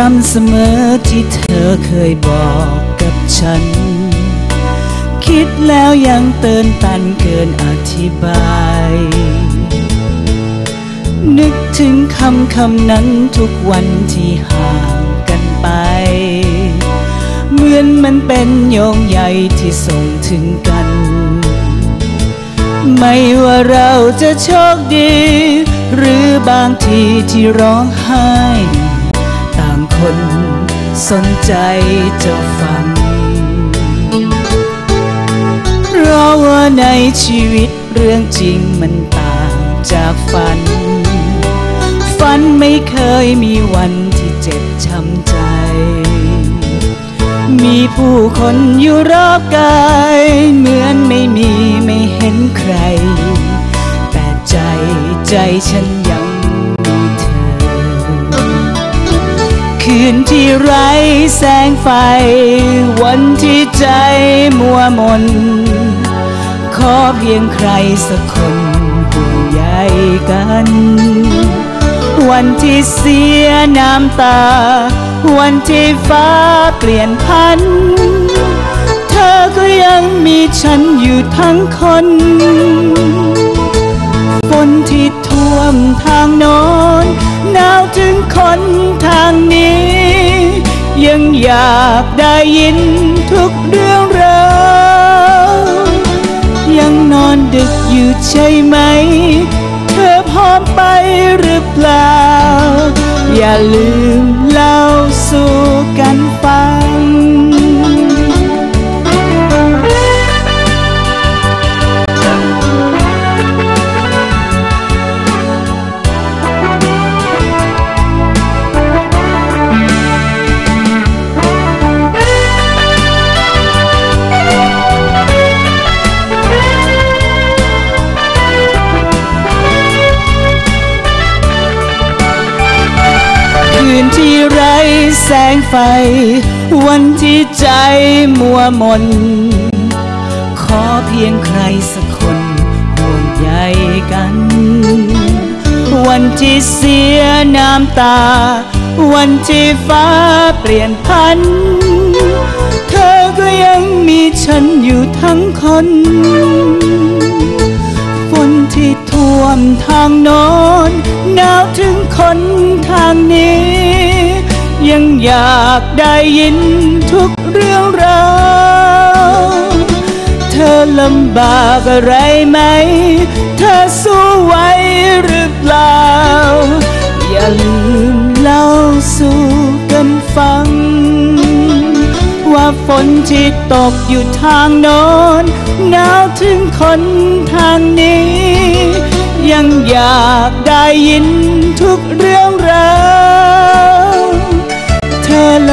จำเสมอที่เธอเคยบอกกับฉัน คิดแล้วยังเตือนตันเกินอธิบาย นึกถึงคำคำนั้นทุกวันที่ห่างกันไป เหมือนมันเป็นโยงใยที่ส่งถึงกัน ไม่ว่าเราจะโชคดี หรือบางทีที่ร้องไห้ คนสนใจจะฟัง เพราะว่าในชีวิตเรื่องจริงมันต่างจากฝัน ฝันไม่เคยมีวันที่เจ็บช้ำใจ มีผู้คนอยู่รอบกายเหมือนไม่มีไม่เห็นใคร แต่ใจใจฉัน นที่ไร้แสงไฟ วันที่ใจมัวมน ขอเพียงใครสักคนห่วงใยกัน วันที่เสียน้ำตา วันที่ฟ้าเปลี่ยนพัน เธอก็ยังมีฉันอยู่ทั้งคนฝนที่ท่วมทางโน้นหนาวถึงคนทางนี้ ยังอยากได้ยินทุกเรื่องราวยังนอนดึกอยู่ใช่ไหม เธอพร้อมไปหรือเปล่า อย่าลืมเล่า ไฟ วันที่ใจมัวมน ขอเพียงใครสักคนห่วงใยกัน วันที่เสียน้ำตา วันที่ฟ้าเปลี่ยนพัน เธอก็ยังมีฉันอยู่ทั้งคนฝนที่ท่วมทางโน้นหนาวถึงคนทางนี้ ยังอยากได้ยินทุกเรื่องราวเธอลำบากอะไรไหม เธอสู้ไหวหรือเปล่า อย่าลืมเล่าสู่กันฟัง ว่าฝนที่ตกอยู่ทางโน้นหนาวถึงคนทางนี้ ยังอยากได้ยินทุกเรื่องราว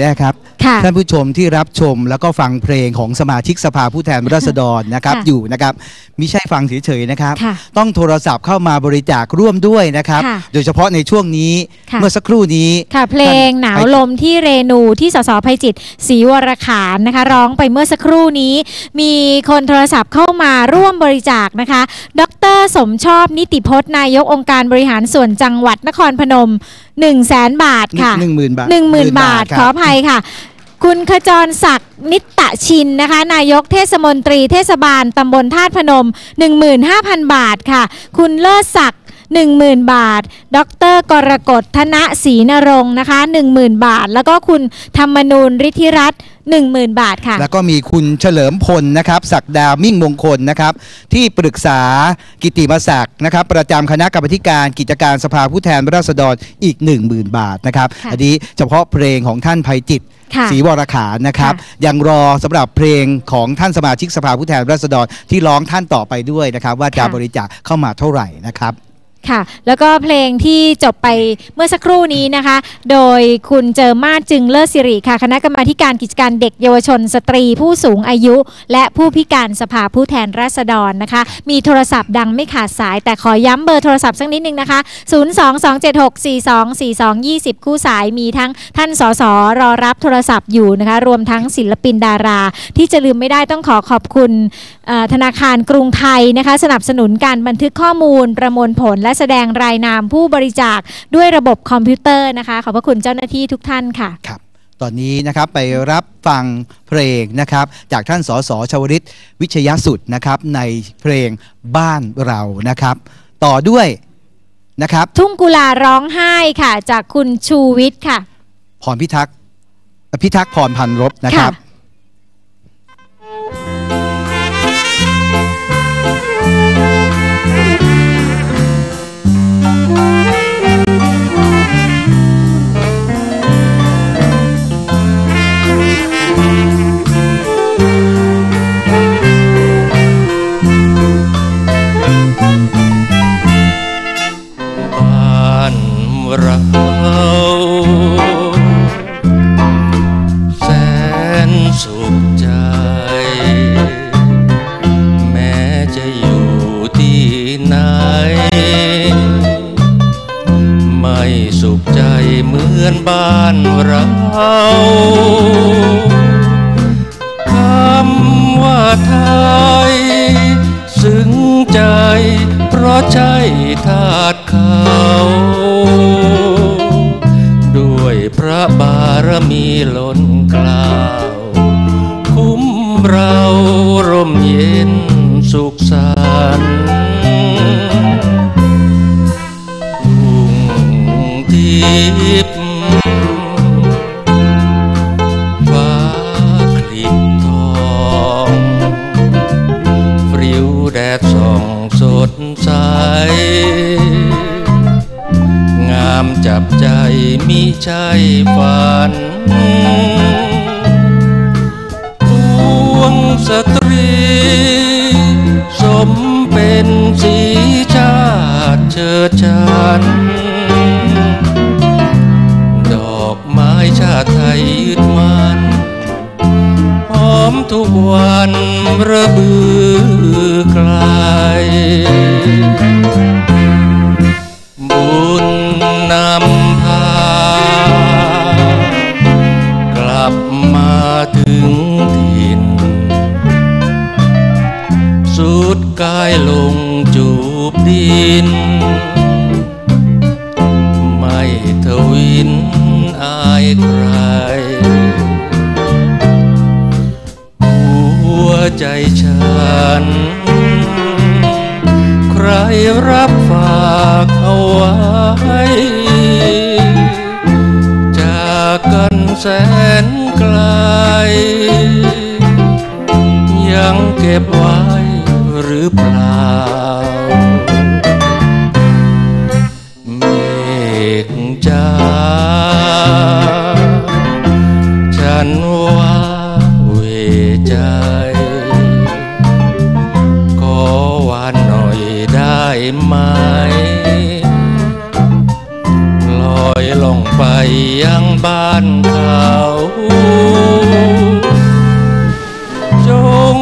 คุณแอ้ครับค่ะ ท่านผู้ชมที่รับชมแล้วก็ฟังเพลงของสมาชิกสภาผู้แทนราษฎรนะครับค่ะอยู่นะครับมิใช่ฟังเฉยๆนะครับ ค่ะต้องโทรศัพท์เข้ามาบริจาคร่วมด้วยนะครับ ค่ะโดยเฉพาะในช่วงนี้ค่ะ เมื่อสักครู่นี้ ค่ะ เพลงหนาวลมที่เรนูที่สสภัยจิตศรีวรขานนะคะ ร้องไปเมื่อสักครู่นี้ มีคนโทรศัพท์เข้ามาร่วมบริจาคนะคะ ดรสมชอบนิติพจน์นายกองค์การบริหารส่วนจังหวัดนครพนม 1 0 0 0 0แสนบาทค่ะ หนึ่งหมื่นบาทหนึ่งหมื่นบาทคขรัอบอภัยค่ะ คุณขจรศักดิ์นิตตชินนะคะ นายกเทศมนตรีเทศบาลตำบลธาตุพนม 15,000 บาทค่ะ คุณเลิศศักดิ์ 10,000 บาท ดรกรกฎธนศรีนรงค์นะคะ 10,000 บาท แล้วก็คุณธรรมนูญฤทธิรัตน์10,000 บาทค่ะ แล้วก็มีคุณเฉลิมพลนะครับศักดามิ่งมงคลนะครับ ที่ปรึกษากิติมศักดิ์นะครับ ประจำคณะกรรมการกิจการสภาผู้แทนราษฎรอีก 10,000 บาทนะครับค่ะอันนี้เฉพาะเพลงของท่านภัยจิตค่ะศรีวรขานนะครับค่ะยังรอสำหรับเพลงของท่านสมาชิกสภาผู้แทนราษฎรที่ร้องท่านต่อไปด้วยนะครับ ว่าจะค่ะบริจาคเข้ามาเท่าไหร่นะครับ ค่ะ แล้วก็เพลงที่จบไปเมื่อสักครู่นี้นะคะ โดยคุณเจอมาศจึงเลิศสิริค่ะ คณะกรรมาการกิจการเด็กเยาวชน สตรีผู้สูงอายุ และผู้พิการสภาผู้แทนราษฎรนะคะ มีโทรศัพท์ดังไม่ขาดสาย แต่ขอย้ำเบอร์โทรศัพท์สักนิดนึงนะคะ 02276424220 คู่สายมีทั้งท่านสสรอรับโทรศัพท์อยู่นะคะ รวมทั้งศิลปินดารา ที่จะลืมไม่ได้ต้องขอขอบคุณธนาคารกรุงไทยนะคะ สนับสนุนการบันทึกข้อมูลประมวลผลและแสดงรายนามผู้บริจาคด้วยระบบคอมพิวเตอร์นะคะ ขอบพระคุณเจ้าหน้าที่ทุกท่านค่ะ ครับ ตอนนี้นะครับไปรับฟังเพลงนะครับ จากท่านสสชวริตวิชยสุดนะครับ ในเพลงบ้านเรานะครับ ต่อด้วยนะครับ ทุ่งกุลาร้องไห้ค่ะ จากคุณชูวิทย์ค่ะ พรพิทักษ์พิทักษ์พรพันรบนะครับ ค่ ไม่สุขใจเหมือนบ้านเราคำว่าไทย ซึ้งใจ เพราะใช่ทาสเขาด้วยพระบารมีล้น งามจับใจมิใช่ฝันพวงสตรี สมเป็นสีชาติเชิดชันดอกไม้ชาติไทย ทุกวันระบือไกลบุญนำพากลับมาถึงถิ่น สุดกายลงจูบดิน ไม่ทวินอายใคร ใจฉัน ใครรับฝากเอาไว้ จากกันแสนไกล ยังเก็บไว้หรือเปล่า เมฆจ้า ไหมลอยลงไปยังบ้านเขาจง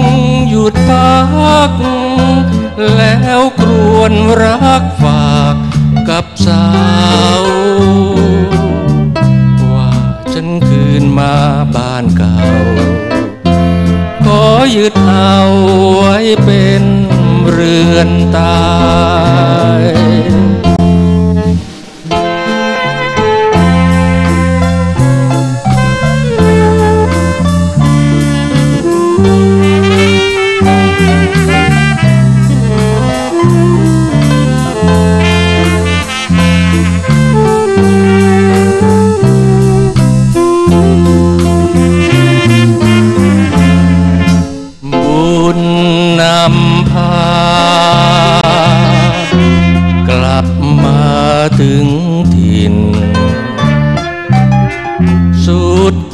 หยุดพัก แล้วกรวนรักฝากกับสาว ว่าฉันคืนมาบ้านเก่า ขอยึดเอาไว้เป็น เรือนตาย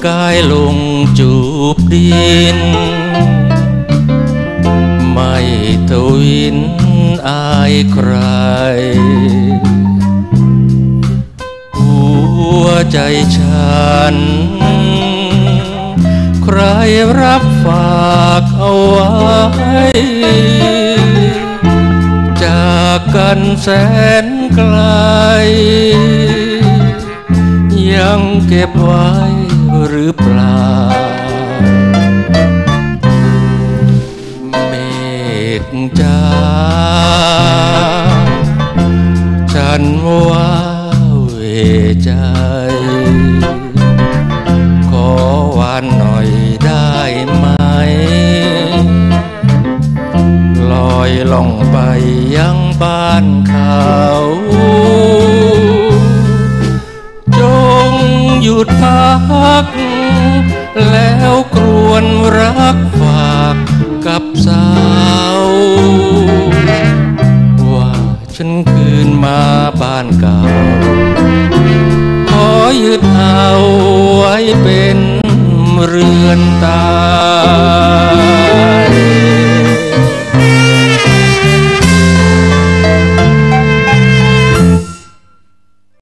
กายลงจูบดิน ไม่ทวินอายใคร หัวใจฉัน ใครรับฝากเอาไว้ จากกันแสนไกล ยังเก็บไว้ หรือเปล่า เมฆจ้าฉันว่าเวใจ เ